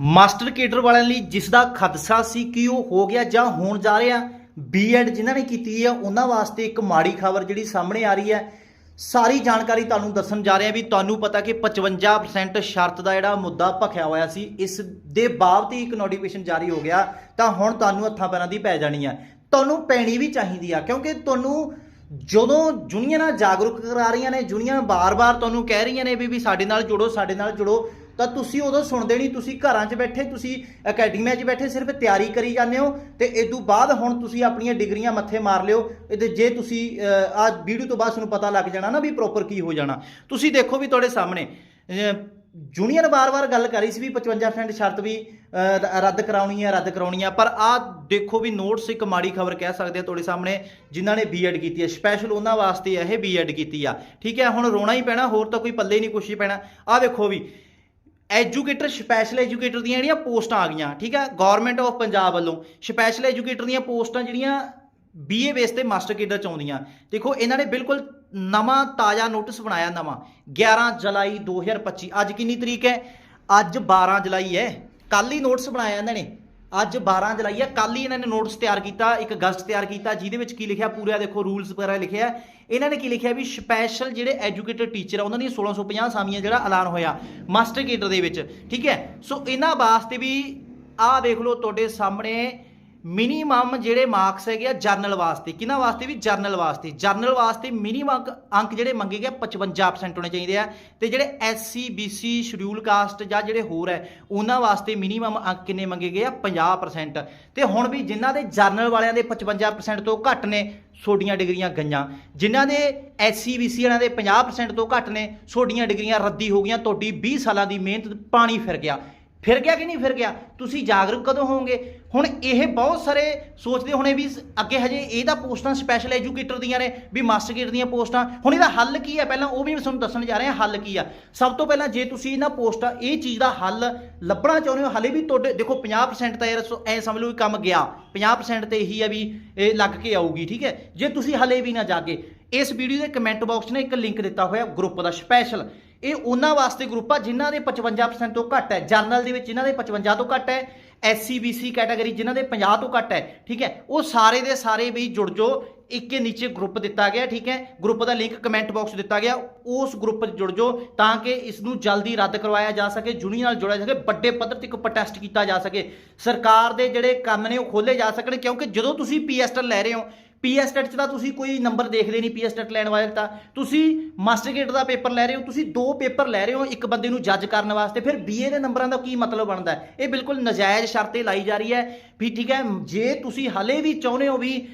Master cadre ਵਾਲਿਆਂ ਲਈ ਜਿਸ ਦਾ ਖਦਸ਼ਾ ਸੀ ਕਿ ਉਹ ਹੋ ਗਿਆ ਜਾਂ ਹੋਣ ਜਾ ਰਿਹਾ ਬੀਐਡ ਜਿਨ੍ਹਾਂ ਨੇ ਕੀਤੀ ਹੈ, ਉਹਨਾਂ ਵਾਸਤੇ ਇੱਕ ਮਾੜੀ ਖਬਰ ਜਿਹੜੀ ਸਾਹਮਣੇ ਆ ਰਹੀ ਹੈ। ਸਾਰੀ ਜਾਣਕਾਰੀ ਤੁਹਾਨੂੰ ਦੱਸਣ ਜਾ ਰਹੇ ਹਾਂ ਵੀ ਤੁਹਾਨੂੰ ਪਤਾ ਕਿ 55% ਸ਼ਰਤ ਦਾ ਜਿਹੜਾ ਮੁੱਦਾ ਭਖਿਆ ਹੋਇਆ ਸੀ, ਇਸ ਦੇ ਬਾਵਤ ਹੀ ਇੱਕ ਨੋਟੀਫਿਕੇਸ਼ਨ ਜਾਰੀ ਹੋ ਗਿਆ, ਤਾਂ ਹੁਣ ਤੁਹਾਨੂੰ ਹੱਥਾਂ ਪੈਰਾਂ ਦੀ ਪੈ ਜਾਣੀ ਹੈ। ਤੁਹਾਨੂੰ ਪੈਣੀ ਵੀ ਚਾਹੀਦੀ ਆ, ਕਿਉਂਕਿ ਤੁਹਾਨੂੰ ਜਦੋਂ ਜੁਨੀਅਰਾਂ ਜਾਗਰੂਕ ਕਰਾ ਰਹੀਆਂ ਨੇ, ਜੁਨੀਅਰ ਬਾਰ-ਬਾਰ ਤੁਹਾਨੂੰ ਕਹਿ ਰਹੀਆਂ ਨੇ ਵੀ ਵੀ ਸਾਡੇ ਨਾਲ ਜੁੜੋ, ਸਾਡੇ ਨਾਲ ਜੁੜੋ ਤਾਂ ਤੁਸੀਂ ਉਦੋਂ ਸੁਣਦੇ ਨਹੀਂ, ਤੁਸੀਂ ਘਰਾਂ 'ਚ ਬੈਠੇ, ਤੁਸੀਂ ਅਕੈਡਮੀਆਂ 'ਚ ਬੈਠੇ, ਸਿਰਫ ਤਿਆਰੀ ਕਰੀ ਜਾਂਦੇ ਹੋ ਤੇ ਇਸ ਤੋਂ ਬਾਅਦ ਹੁਣ ਤੁਸੀਂ ਆਪਣੀਆਂ ਡਿਗਰੀਆਂ ਮੱਥੇ ਮਾਰ ਲਿਓ, ਇਹਦੇ ਜੇ ਤੁਸੀਂ ਆ ਵੀਡੀਓ ਤੋਂ ਬਾਅਦ ਤੁਹਾਨੂੰ ਪਤਾ ਲੱਗ ਜਾਣਾ ਨਾ ਵੀ ਪ੍ਰੋਪਰ ਕੀ ਹੋ ਜਾਣਾ। ਤੁਸੀਂ ਦੇਖੋ ਵੀ ਤੁਹਾਡੇ ਸਾਹਮਣੇ ਜੂਨੀਅਰ ਵਾਰ-ਵਾਰ ਗੱਲ ਕਰੀ ਸੀ ਵੀ 55% ਸ਼ਰਤ ਵੀ ਰੱਦ ਕਰਾਉਣੀ ਹੈ, ਰੱਦ ਕਰਾਉਣੀ ਹੈ, ਪਰ ਆ ਦੇਖੋ ਵੀ ਨੋਟਸ ਇੱਕ ਮਾੜੀ ਖਬਰ ਕਹਿ ਸਕਦੇ ਆ ਤੁਹਾਡੇ ਸਾਹਮਣੇ, ਜਿਨ੍ਹਾਂ ਨੇ ਬੀਐਡ ਕੀਤੀ ਹੈ ਸਪੈਸ਼ਲ ਉਹਨਾਂ ਵਾਸਤੇ ਇਹ ਬੀਐਡ ਕੀਤੀ ਆ। ਠੀਕ ਹੈ, ਹੁਣ ਰੋਣਾ ਹੀ ਪੈਣਾ, ਹੋਰ ਤਾਂ ਕੋਈ ਪੱਲੇ ਨਹੀਂ, ਕੁਛ ਹੀ ਪੈਣਾ। ਆ ਦੇਖੋ ਵੀ ਐਜੂਕੇਟਰ ਸਪੈਸ਼ਲ ਐਜੂਕੇਟਰ ਦੀਆਂ ਜਿਹੜੀਆਂ ਪੋਸਟਾਂ ਆ ਗਈਆਂ, ਠੀਕ ਹੈ? ਗਵਰਨਮੈਂਟ ਆਫ ਪੰਜਾਬ ਵੱਲੋਂ ਸਪੈਸ਼ਲ ਐਜੂਕੇਟਰ ਦੀਆਂ ਪੋਸਟਾਂ ਜਿਹੜੀਆਂ ਬੀਏ ਬੇਸ ਤੇ ਮਾਸਟਰ ਕੇਡਰ ਚ ਆਉਂਦੀਆਂ। ਦੇਖੋ, ਇਹਨਾਂ ਨੇ ਬਿਲਕੁਲ ਨਵਾਂ ਤਾਜ਼ਾ ਨੋਟਿਸ ਬਣਾਇਆ, ਨਵਾਂ। 11 ਜੁਲਾਈ 2025 ਅੱਜ ਕਿੰਨੀ ਤਰੀਕ ਹੈ? ਅੱਜ 12 ਜੁਲਾਈ ਹੈ। ਕੱਲ ਹੀ ਨੋਟਿਸ ਬਣਾਇਆ ਇਹਨਾਂ ਨੇ। ਅੱਜ 12 ਜੁਲਾਈ ਆ ਕੱਲ ਹੀ ਇਹਨਾਂ ਨੇ ਨੋਟਿਸ ਤਿਆਰ ਕੀਤਾ, ਇੱਕ ਅਗਸਤ ਤਿਆਰ ਕੀਤਾ, ਜਿਹਦੇ ਵਿੱਚ ਕੀ ਲਿਖਿਆ, ਪੂਰਾ ਦੇਖੋ ਰੂਲਸ ਵਗੈਰਾ ਲਿਖਿਆ ਇਹਨਾਂ ਨੇ ਕੀ ਲਿਖਿਆ ਵੀ ਸਪੈਸ਼ਲ ਜਿਹੜੇ ਐਜੂਕੇਟਡ ਟੀਚਰ ਆ, ਉਹਨਾਂ ਦੀਆਂ 1650 ਸਾਮੀਆਂ ਜਿਹੜਾ ਐਲਾਨ ਹੋਇਆ ਮਾਸਟਰ ਕੇਡਰ ਦੇ ਵਿੱਚ, ਠੀਕ ਹੈ? ਸੋ ਇਹਨਾਂ ਵਾਸਤੇ ਵੀ ਆਹ ਦੇਖ ਲਓ ਤੁਹਾਡੇ ਸਾਹਮਣੇ ਮਿਨੀਮਮ ਜਿਹੜੇ ਮਾਰਕਸ ਹੈਗੇ ਆ ਜਰਨਲ ਵਾਸਤੇ। ਕਿਹਨਾਂ ਵਾਸਤੇ ਵੀ ਜਰਨਲ ਵਾਸਤੇ? ਜਰਨਲ ਵਾਸਤੇ ਮਿਨੀਮਮ ਅੰਕ ਜਿਹੜੇ ਮੰਗੇ ਗਏ 55% ਹੋਣੇ ਚਾਹੀਦੇ ਆ। ਤੇ ਜਿਹੜੇ ਐਸਸੀ ਬੀਸੀ ਸ਼ਡਿਊਲ ਕਾਸਟ ਜਾਂ ਜਿਹੜੇ ਹੋਰ ਹੈ, ਉਹਨਾਂ ਵਾਸਤੇ ਮਿਨੀਮਮ ਅੰਕ ਕਿੰਨੇ ਮੰਗੇ ਗਏ ਆ? 50% ਤੇ ਹੁਣ ਵੀ ਜਿਨ੍ਹਾਂ ਦੇ ਜਰਨਲ ਵਾਲਿਆਂ ਦੇ 55% ਤੋਂ ਘੱਟ ਨੇ ਛੋਟੀਆਂ ਡਿਗਰੀਆਂ ਗਈਆਂ। ਜਿਨ੍ਹਾਂ ਦੇ ਐਸਸੀ ਬੀਸੀ ਵਾਲਿਆਂ ਦੇ 50% ਤੋਂ ਘੱਟ ਨੇ ਛੋਟੀਆਂ ਡਿਗਰੀਆਂ ਰੱਦੀ ਹੋ ਗਈਆਂ, ਤੁਹਾਡੀ 20 ਸਾਲਾਂ ਦੀ ਮਿਹਨਤ ਪਾਣੀ ਫਿਰ ਗਿਆ। ਫਿਰ ਗਿਆ ਕਿ ਨਹੀਂ ਫਿਰ ਗਿਆ? ਤੁਸੀਂ ਜਾਗਰੂਕ ਕਦੋਂ ਹੋਵੋਗੇ? ਹੁਣ ਇਹ ਬਹੁਤ ਸਾਰੇ ਸੋਚਦੇ ਹੋਣੇ ਵੀ ਅੱਗੇ ਹਜੇ ਇਹਦਾ ਪੋਸਟਾਂ ਸਪੈਸ਼ਲ ਐਜੂਕੇਟਰ ਦੀਆਂ ਨੇ, ਵੀ ਮਾਸਟਰ ਗੇਟ ਦੀਆਂ ਪੋਸਟਾਂ। ਹੁਣ ਇਹਦਾ ਹੱਲ ਕੀ ਹੈ? ਪਹਿਲਾਂ ਉਹ ਵੀ ਮੈਂ ਤੁਹਾਨੂੰ ਦੱਸਣ ਜਾ ਰਿਹਾ, ਹੱਲ ਕੀ ਆ? ਸਭ ਤੋਂ ਪਹਿਲਾਂ ਜੇ ਤੁਸੀਂ ਇਹਨਾਂ ਪੋਸਟਾਂ, ਇਹ ਚੀਜ਼ ਦਾ ਹੱਲ ਲੱਭਣਾ ਚਾਹੁੰਦੇ ਹੋ, ਹਲੇ ਵੀ ਤੁਹਾਡੇ, ਦੇਖੋ 50% ਤਾਂ ਯਾਰ ਸੋ, ਐ ਸਮਝ ਲਓ ਵੀ ਕੰਮ ਗਿਆ। 50% ਤੇ ਇਹੀ ਆ ਵੀ ਇਹ ਲੱਗ ਕੇ ਆਊਗੀ, ਠੀਕ ਹੈ? ਜੇ ਤੁਸੀਂ ਹਲੇ ਵੀ ਨਾ ਜਾਗੇ, ਇਸ ਵੀਡੀਓ ਦੇ ਕਮੈਂਟ ਬਾਕਸ ਨੇ ਇੱਕ ਲਿੰਕ ਦਿੱਤਾ ਹੋਇਆ ਗਰੁੱਪ ਦਾ ਸਪੈਸ਼ਲ ਇਹ ਉਹਨਾਂ ਵਾਸਤੇ ਗਰੁੱਪ ਆ ਜਿਨ੍ਹਾਂ ਦੇ 55% ਤੋਂ ਘੱਟ ਹੈ। ਜਰਨਲ ਦੇ ਵਿੱਚ ਜਿਨ੍ਹਾਂ ਦੇ 55 ਤੋਂ ਘੱਟ ਹੈ। ਐਸਸੀ ਬੀਸੀ ਕੈਟਾਗਰੀ ਜਿਨ੍ਹਾਂ ਦੇ 50 ਤੋਂ ਘੱਟ ਹੈ, ਠੀਕ ਹੈ? ਉਹ ਸਾਰੇ ਦੇ ਸਾਰੇ ਵੀ ਜੁੜ ਜੋ ਇੱਕ ਨੀਚੇ ਗਰੁੱਪ ਦਿੱਤਾ ਗਿਆ, ਠੀਕ ਹੈ? ਗਰੁੱਪ ਦਾ ਲਿੰਕ ਕਮੈਂਟ ਬਾਕਸ ਦਿੱਤਾ ਗਿਆ। ਉਸ ਗਰੁੱਪ 'ਚ ਜੁੜ ਜਾਓ ਤਾਂ ਕਿ ਇਸ ਨੂੰ ਜਲਦੀ ਰੱਦ ਕਰਵਾਇਆ ਜਾ ਸਕੇ ਜੁਨੀ ਨਾਲ ਜੁੜਿਆ ਜਾ ਸਕੇ, ਵੱਡੇ ਪੱਧਰ ਤੇ ਇੱਕ ਪ੍ਰੋਟੈਸਟ ਕੀਤਾ ਜਾ ਸਕੇ। ਸਰਕਾਰ ਦੇ ਜਿਹੜੇ ਕੰਮ ਨੇ ਉਹ ਖੋਲੇ ਜਾ ਸਕਣ ਕਿਉਂਕਿ ਜਦੋਂ ਤੁਸੀਂ ਪੀਐਸਟਰ ਲੈ ਰਹੇ ਹੋ ਪੀਐਸਟੈਟ 'ਚ ਤਾਂ ਤੁਸੀਂ ਕੋਈ ਨੰਬਰ ਦੇਖਦੇ ਨਹੀਂ ਪੀਐਸਟੈਟ ਲੈਣ ਵਾਲੇ ਤਾਂ। ਤੁਸੀਂ ਮਾਸਟਰ ਗੇਟ ਦਾ ਪੇਪਰ ਲੈ ਰਹੇ ਹੋ, ਤੁਸੀਂ ਦੋ ਪੇਪਰ ਲੈ ਰਹੇ ਹੋ ਇੱਕ ਬੰਦੇ ਨੂੰ ਜੱਜ ਕਰਨ ਵਾਸਤੇ। ਫਿਰ ਬੀਏ ਦੇ ਨੰਬਰਾਂ ਦਾ ਕੀ ਮਤਲਬ ਬਣਦਾ ਇਹ ਬਿਲਕੁਲ ਨਜਾਇਜ਼ ਸ਼ਰਤੇ ਲਾਈ ਜਾ ਰਹੀ ਹੈ। ਵੀ ਠੀਕ ਹੈ, ਜੇ ਤੁਸੀਂ ਹਲੇ ਵੀ ਚਾਹੁੰਦੇ ਹੋ ਵੀ,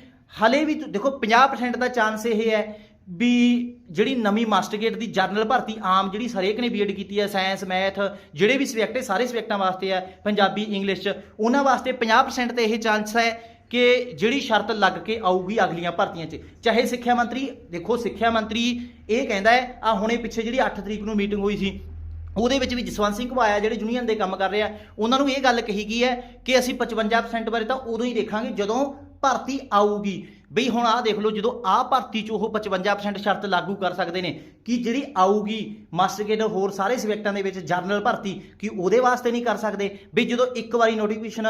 ਹਲੇ ਵੀ ਦੇਖੋ 50% ਦਾ ਚਾਂਸ ਇਹ ਹੈ ਵੀ ਜਿਹੜੀ ਨਵੀਂ ਮਾਸਟਰ ਗੇਟ ਦੀ ਜਰਨਲ ਭਰਤੀ ਆਮ ਜਿਹੜੀ ਹਰੇਕ ਨੇ ਬੀਐਡ ਕੀਤੀ ਹੈ ਸਾਇੰਸ ਮੈਥ ਜਿਹੜੇ ਵੀ ਸਬਜੈਕਟ ਹੈ ਸਾਰੇ ਸਬਜੈਕਟਾਂ ਵਾਸਤੇ ਹੈ, ਪੰਜਾਬੀ ਇੰਗਲਿਸ਼ ਚ। ਉਹਨਾਂ ਵਾਸਤੇ 50% ਤੇ ਇਹ ਚਾਂਸ ਹੈ ਕਿ ਜਿਹੜੀ ਸ਼ਰਤ ਲੱਗ ਕੇ ਆਊਗੀ ਅਗਲੀਆਂ ਭਰਤੀਆਂ 'ਚ, ਚਾਹੇ ਸਿੱਖਿਆ ਮੰਤਰੀ, ਦੇਖੋ ਸਿੱਖਿਆ ਮੰਤਰੀ ਇਹ ਕਹਿੰਦਾ ਹੈ, ਆ ਹੁਣੇ ਪਿੱਛੇ ਜਿਹੜੀ 8 ਤਰੀਕ ਨੂੰ ਮੀਟਿੰਗ ਹੋਈ ਸੀ, ਉਹਦੇ ਵਿੱਚ ਵੀ ਜਸਵੰਤ ਸਿੰਘ ਘਵਾਇਆ ਜਿਹੜੇ ਯੂਨੀਅਨ ਦੇ ਕੰਮ ਕਰ ਰਹੇ ਆ ਉਹਨਾਂ ਨੂੰ ਇਹ ਗੱਲ ਕਹੀ ਗਈ ਹੈ ਕਿ ਅਸੀਂ 55% ਬਾਰੇ ਤਾਂ ਉਦੋਂ ਹੀ ਦੇਖਾਂਗੇ ਜਦੋਂ ਭਰਤੀ ਆਊਗੀ। ਬਈ ਹੁਣ ਆਹ ਦੇਖ ਲਓ, ਜਦੋਂ ਆਹ ਭਰਤੀ 'ਚ ਉਹ 55% ਸ਼ਰਤ ਲਾਗੂ ਕਰ ਸਕਦੇ ਨੇ, ਕਿ ਜਿਹੜੀ ਆਊਗੀ ਮਾਸਟਰ ਗੇਟ ਹੋਰ ਸਾਰੇ ਸਬਜੈਕਟਾਂ ਦੇ ਵਿੱਚ ਜਰਨਲ ਭਰਤੀ, ਕਿ ਉਹਦੇ ਵਾਸਤੇ ਨਹੀਂ ਕਰ ਸਕਦੇ? ਵੀ ਜਦੋਂ ਇੱਕ ਵਾਰੀ ਨੋਟੀਫਿਕੇਸ਼ਨ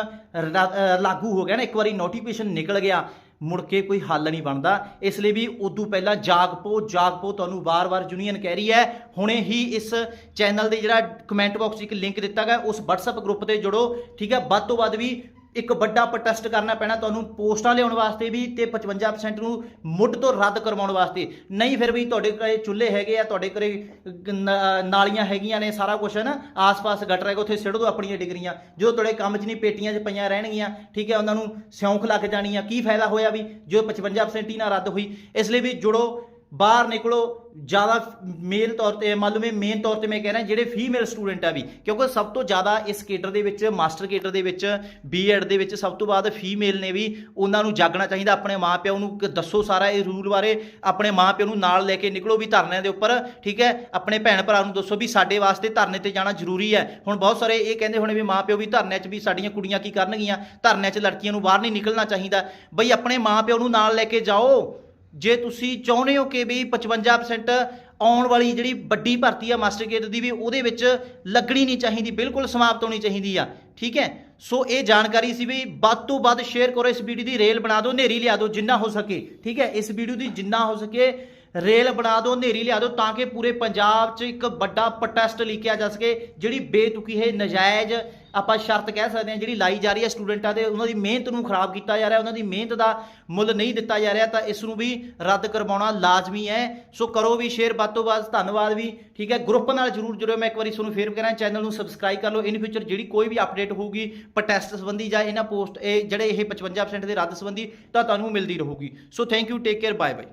ਲਾਗੂ ਹੋ ਗਿਆ ਨਾ, ਇੱਕ ਵਾਰੀ ਨੋਟੀਫਿਕੇਸ਼ਨ ਨਿਕਲ ਗਿਆ, ਮੁੜ ਕੇ ਕੋਈ ਹੱਲ ਨਹੀਂ ਬਣਦਾ। ਇਸ ਲਈ ਵੀ ਉਦੋਂ ਪਹਿਲਾਂ ਜਾਗ ਪੋ ਜਾਗ ਪੋ, ਤੁਹਾਨੂੰ ਵਾਰ-ਵਾਰ ਯੂਨੀਅਨ ਕਹਿ ਰਹੀ ਹੈ। ਹੁਣੇ ਹੀ ਇਸ ਚੈਨਲ ਦੇ ਜਿਹੜਾ ਕਮੈਂਟ ਬਾਕਸ 'ਚ ਇੱਕ ਲਿੰਕ ਦਿੱਤਾ ਗਿਆ, ਉਸ WhatsApp ਗਰੁੱਪ ਤੇ ਜੁੜੋ, ਠੀਕ ਹੈ? ਵੱਧ ਤੋਂ ਵੱਧ ਵੀ ਇੱਕ ਵੱਡਾ ਪ੍ਰੋਟੈਸਟ ਕਰਨਾ ਪੈਣਾ ਤੁਹਾਨੂੰ ਪੋਸਟਾਂ ਲਿਆਉਣ ਵਾਸਤੇ ਵੀ ਤੇ 55% ਨੂੰ ਮੁੱਢ ਤੋਂ ਰੱਦ ਕਰਵਾਉਣ ਵਾਸਤੇ। ਨਹੀਂ ਫਿਰ ਵੀ ਤੁਹਾਡੇ ਘਰੇ ਚੁੱਲ੍ਹੇ ਹੈਗੇ ਆ, ਤੁਹਾਡੇ ਘਰੇ ਨਾਲੀਆਂ ਹੈਗੀਆਂ ਨੇ, ਸਾਰਾ ਕੁਝ ਹੈ ਨਾ, ਆਸ-ਪਾਸ ਗਟਰ ਹੈਗਾ, ਉੱਥੇ ਸਿੱਟ ਦਿਓ ਆਪਣੀਆਂ ਡਿਗਰੀਆਂ। ਜੋ ਤੁਹਾਡੇ ਕੰਮ 'ਚ ਨਹੀਂ, ਪੇਟੀਆਂ 'ਚ ਪਈਆਂ ਰਹਿਣਗੀਆਂ, ਠੀਕ ਹੈ, ਉਹਨਾਂ ਨੂੰ ਸਿਉਂਖ ਲੱਗ ਜਾਣੀ ਆ। ਕੀ ਫਾਇਦਾ ਹੋਇਆ ਵੀ, ਜੋ 55% ਹੀ ਨਾ ਰੱਦ ਹੋਈ। ਇਸ ਲਈ ਵੀ ਜੁੜੋ ਬਾਹਰ ਨਿਕਲੋ, ਜ਼ਿਆਦਾ ਮੇਨ ਤੌਰ ਤੇ, ਮੰਨ ਲਓ ਮੈਂ ਮੇਨ ਤੌਰ ਤੇ ਮੈਂ ਕਹਿ ਰਿਹਾ, ਜਿਹੜੇ ਫੀਮੇਲ ਸਟੂਡੈਂਟ ਆ ਵੀ, ਕਿਉਂਕਿ ਸਭ ਤੋਂ ਜ਼ਿਆਦਾ ਇਸ ਕੇਡਰ ਦੇ ਵਿੱਚ ਮਾਸਟਰ ਕੇਡਰ ਦੇ ਵਿੱਚ ਬੀਐਡ ਦੇ ਵਿੱਚ ਸਭ ਤੋਂ ਬਾਅਦ ਫੀਮੇਲ ਨੇ ਵੀ ਉਹਨਾਂ ਨੂੰ ਜਾਗਣਾ ਚਾਹੀਦਾ, ਆਪਣੇ ਮਾਪਿਆਂ ਨੂੰ ਦੱਸੋ ਸਾਰਾ ਇਹ ਰੂਲ ਬਾਰੇ, ਆਪਣੇ ਮਾਪਿਆਂ ਨੂੰ ਨਾਲ ਲੈ ਕੇ ਨਿਕਲੋ ਵੀ ਧਰਨਿਆਂ ਦੇ ਉੱਪਰ, ਠੀਕ ਹੈ? ਆਪਣੇ ਭੈਣ ਭਰਾ ਨੂੰ ਦੱਸੋ ਵੀ ਸਾਡੇ ਵਾਸਤੇ ਧਰਨੇ ਤੇ ਜਾਣਾ ਜ਼ਰੂਰੀ ਹੈ। ਹੁਣ ਬਹੁਤ ਸਾਰੇ ਇਹ ਕਹਿੰਦੇ ਹੋਣੇ ਵੀ ਮਾਪਿਓ ਵੀ ਧਰਨਿਆਂ 'ਚ ਵੀ ਸਾਡੀਆਂ ਕੁੜੀਆਂ ਕੀ ਕਰਨਗੀਆਂ? ਧਰਨਿਆਂ 'ਚ ਲੜਕੀਆਂ ਨੂੰ ਬਾਹਰ ਨਹੀਂ ਨਿਕਲਣਾ ਚਾਹੀਦਾ। ਬਈ ਆਪਣੇ ਮਾਪਿਓ ਨੂੰ ਨਾਲ ਲੈ ਕੇ ਜਾਓ। ਜੇ ਤੁਸੀਂ ਚਾਹੁੰਦੇ ਹੋ ਕਿ ਵੀ 55% ਆਉਣ ਵਾਲੀ ਜਿਹੜੀ ਵੱਡੀ ਭਰਤੀ ਆ ਮਾਸਟਰ ਕੇਡਰ ਦੀ ਵੀ ਉਹਦੇ ਵਿੱਚ ਲੱਗਣੀ ਨਹੀਂ ਚਾਹੀਦੀ, ਬਿਲਕੁਲ ਸਮਾਪਤ ਹੋਣੀ ਚਾਹੀਦੀ ਆ, ਠੀਕ ਹੈ? ਸੋ ਇਹ ਜਾਣਕਾਰੀ ਸੀ ਵੀ ਵੱਧ ਤੋਂ ਵੱਧ ਸ਼ੇਅਰ ਕਰੋ, ਇਸ ਵੀਡੀਓ ਦੀ ਰੇਲ ਬਣਾ ਦਿਓ ਨੇਰੀ ਲਿਆ ਦਿਓ, ਜਿੰਨਾ ਹੋ ਸਕੇ, ਠੀਕ ਹੈ? ਇਸ ਵੀਡੀਓ ਦੀ ਜਿੰਨਾ ਹੋ ਸਕੇ, ਰੇਲ ਬਣਾ ਦਿਓ ਨੇਰੀ ਲਿਆ ਦਿਓ, ਤਾਂ ਕਿ ਪੂਰੇ ਪੰਜਾਬ 'ਚ ਇੱਕ ਵੱਡਾ ਪ੍ਰੋਟੈਸਟ ਲਿਖਿਆ ਜਾ ਸਕੇ, ਜਿਹੜੀ ਬੇਤੁਕੀ ਹੈ, ਨਜਾਇਜ਼ ਆਪਾਂ ਸ਼ਰਤ ਕਹਿ ਸਕਦੇ ਹਾਂ, ਜਿਹੜੀ ਲਾਈ ਜਾ ਰਹੀ ਹੈ ਸਟੂਡੈਂਟਾਂ ਦੇ ਉਹਨਾਂ ਦੀ ਮਿਹਨਤ ਨੂੰ ਖਰਾਬ ਕੀਤਾ ਜਾ ਰਿਹਾ, ਉਹਨਾਂ ਦੀ ਮਿਹਨਤ ਦਾ ਮੁੱਲ ਨਹੀਂ ਦਿੱਤਾ ਜਾ ਰਿਹਾ, ਤਾਂ ਇਸ ਨੂੰ ਵੀ ਰੱਦ ਕਰਵਾਉਣਾ ਲਾਜ਼ਮੀ ਹੈ। ਸੋ ਕਰੋ ਵੀ ਸ਼ੇਅਰ ਵੱਧ ਤੋਂ ਵੱਧ ਧੰਨਵਾਦ ਵੀ, ਠੀਕ ਹੈ? ਗਰੁੱਪ ਨਾਲ ਜਰੂਰ ਜੁੜਿਓ, ਮੈਂ ਇੱਕ ਵਾਰੀ ਤੁਹਾਨੂੰ ਫੇਰ ਕਰਾਂ ਚੈਨਲ ਨੂੰ ਸਬਸਕ੍ਰਾਈਬ ਕਰ ਲਓ। ਇਨ ਫਿਊਚਰ ਜਿਹੜੀ ਕੋਈ ਵੀ ਅਪਡੇਟ ਹੋਊਗੀ ਪ੍ਰੋਟੈਸਟ ਸੰਬੰਧੀ ਜਾਂ ਇਹਨਾਂ ਪੋਸਟ ਇਹ ਜਿਹੜੇ ਇਹ 55% ਦੇ ਰੱਦ ਸੰਬੰਧੀ, ਤਾਂ ਤੁਹਾਨੂੰ ਮਿਲਦੀ ਰਹੂਗੀ। So thank you take care bye bye